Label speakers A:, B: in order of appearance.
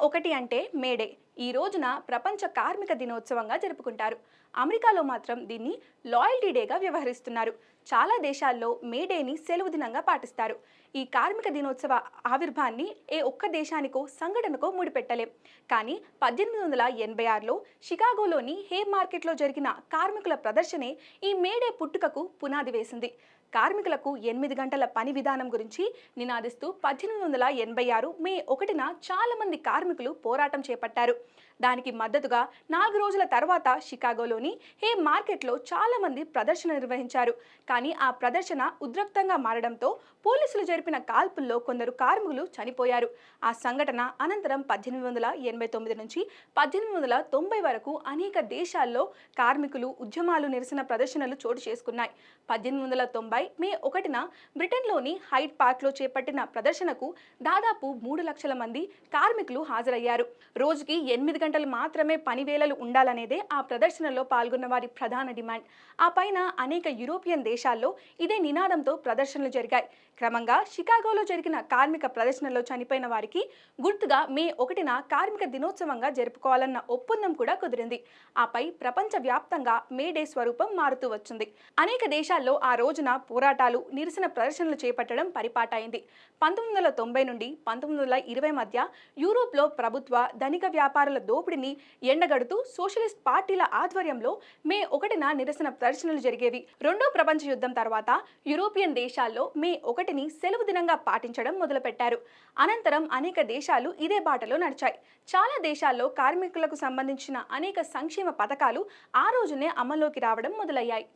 A: ఒకటి అంటే మేడే. ఈ రోజున ప్రపంచ కార్మిక దినోత్సవంగా జరుపుకుంటారు. అమెరికాలో మాత్రం దీన్ని లాయల్టీ డేగా వ్యవహరిస్తున్నారు. చాలా దేశాల్లో మే డేని సెలవు దినంగా పాటిస్తారు. ఈ కార్మిక దినోత్సవ ఆవిర్భాన్ని ఏ ఒక్క దేశానికో సంఘటనకో ముడిపెట్టలేం. కానీ పద్దెనిమిది వందల ఎనభై ఆరులో షికాగోలోని హే మార్కెట్లో జరిగిన కార్మికుల ప్రదర్శనే ఈ మేడే పుట్టుకకు పునాది వేసింది. కార్మికులకు ఎనిమిది గంటల పని విధానం గురించి నినాదిస్తూ పద్దెనిమిది వందల ఎనభై ఆరు మే ఒకటిన చాలామంది కార్మికులు పోరాటం చేపట్టారు. దానికి మద్దతుగా నాలుగు రోజుల తర్వాత షికాగోలోని హే మార్కెట్లో చాలా మంది ప్రదర్శన నిర్వహించారు. కానీ ఆ ప్రదర్శన ఉద్రక్తంగా మారడంతో పోలీసులు జరిపిన కాల్పుల్లో కొందరు కార్మికులు చనిపోయారు. ఆ సంఘటన అనంతరం పద్దెనిమిది వందల ఎనభై తొమ్మిది నుంచి పద్దెనిమిది వందల తొంభై వరకు అనేక దేశాల్లో కార్మికులు ఉద్యమాలు నిరసన ప్రదర్శనలు చోటు చేసుకున్నాయి. పద్దెనిమిది వందల తొంభై మే ఒకటిన బ్రిటన్లోని హైట్ పార్క్లో చేపట్టిన ప్రదర్శనకు దాదాపు మూడు లక్షల మంది కార్మికులు హాజరయ్యారు. రోజుకి ఎనిమిది గంటలు మాత్రమే పని వేళలు ఉండాలనేదే ఆ ప్రదర్శనలో పాల్గొన్న వారి ప్రధాన డిమాండ్. ఆ పైన అనేక యూరోపియన్ దేశాల్లో ఇదే నినాదంతో ప్రదర్శనలు జరిగాయి. క్రమంగా షికాగోలో జరిగిన కార్మిక ప్రదర్శనలో చనిపోయిన వారికి గుర్తుగా మే ఒకటిన కార్మిక దినోత్సవంగా జరుపుకోవాలన్న ఒప్పందం కూడా కుదిరింది. ఆపై ప్రపంచ వ్యాప్తంగా మే డే స్వరూపం మారుతూ వచ్చింది. అనేక దేశాల్లో ఆ రోజున పోరాటాలు నిరసన ప్రదర్శనలు చేపట్టడం పరిపాటైంది. పంతొమ్మిది వందల తొంభై నుండి పంతొమ్మిది వందల ఇరవై మధ్య యూరోప్లో ప్రభుత్వ ధనిక వ్యాపారుల దోపిడీని ఎండగడుతూ సోషలిస్ట్ పార్టీల ఆధ్వర్యంలో మే ఒకటిన నిరసన ప్రదర్శనలు జరిగేవి. రెండో ప్రపంచ యుద్ధం తర్వాత యూరోపియన్ దేశాల్లో మే ఒకటిని సెలవు దినంగా పాటించడం మొదలుపెట్టారు. అనంతరం అనేక దేశాలు ఇదే బాటలో నడిచాయి. చాలా దేశాల్లో కార్మికులకు సంబంధించిన అనేక సంక్షేమ పథకాలు ఆ రోజునే అమల్లోకి రావడం మొదలయ్యాయి.